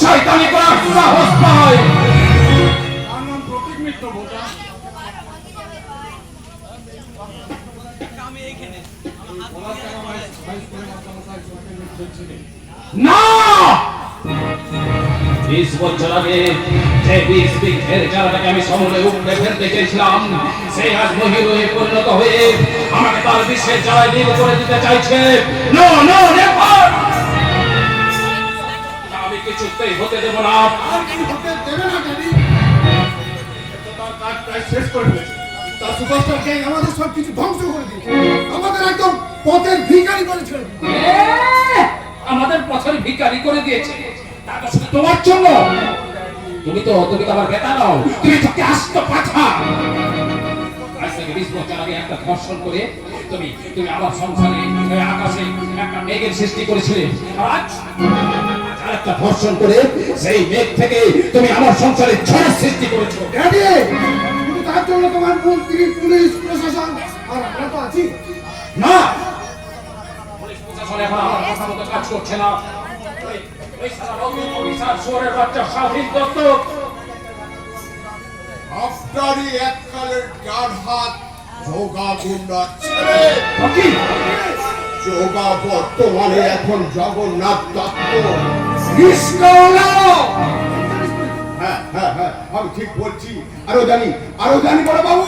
শয়তানি করার সাহস পায়। তার নাম প্রতীক মিত্র বোঝা? না! বিশ বছর আগে যে বিশ বৃক্ষের চারাটাকে আমি সমলে উপড়ে ফেলতে চেয়েছিলাম সে আজ মহির পরিণত হয়ে আমাকে তার বিশ্বের চারায় লীন করে দিতে চাইছে। নো নো কিছুতেই হতে দেব না। আর কি হতে দেবে না ড্যাডি? তার কাজ প্রায় শেষ করে ফেলেছে। তার সুপারস্টার গ্যাং আমাদের সব কিছু ধ্বংস করে দিয়েছে। আমাদের একদম পথের ভিখারি করে ছেড়ে আমাদের পথের ভিখারি করে দিয়েছে। তা তো শুধু তোমার জন্য। তুমি তো তুমি তো আমার বেতা নাও। তুমি তো আস্ত পাঠা। আজ থেকে বিশ বছর আগে একটা ধর্ষণ করে তুমি তুমি আমার সংসারে আকাশে একটা মেঘের সৃষ্টি করেছিলে। আজ আরেকটা ধর্ষণ করে সেই মেঘ থেকে তুমি আমার সংসারে ঝড়ের সৃষ্টি করেছ। কিন্তু তার জন্য তোমার মন্ত্রী পুলিশ প্রশাসন আর আমরা তো আছি। না! পুলিশ প্রশাসন এখন আমার কথা মতো কাজ করছে না। ওই- ওই সারা রঘু অফিসার শুয়োরের বাচ্চা স্বাধীন দত্ত। আপনারই এককালের ডান হাত যোগা গুন্ডার যোগা বর্তমানে এখন জগন্নাথ দত্ত। কৃষ্ণ হ্যাঁ হ্যাঁ হ্যাঁ আমি ঠিক বলছি। আরও জানি আরও জানি বড় বাবু।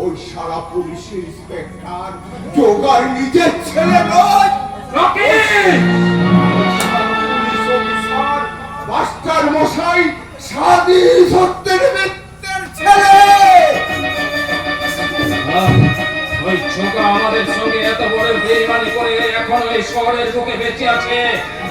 ওই সারা পুলিশ ইন্সপেক্টর যোগার নিজের ছেলে নয়। মাস্টার মশাই সাদি সত্যের মিত্রের ছেলে। ওই ছোকা আমাদের সঙ্গে এত বড় বেইমানি করে এখন ওই শহরের বুকে বেঁচে আছে।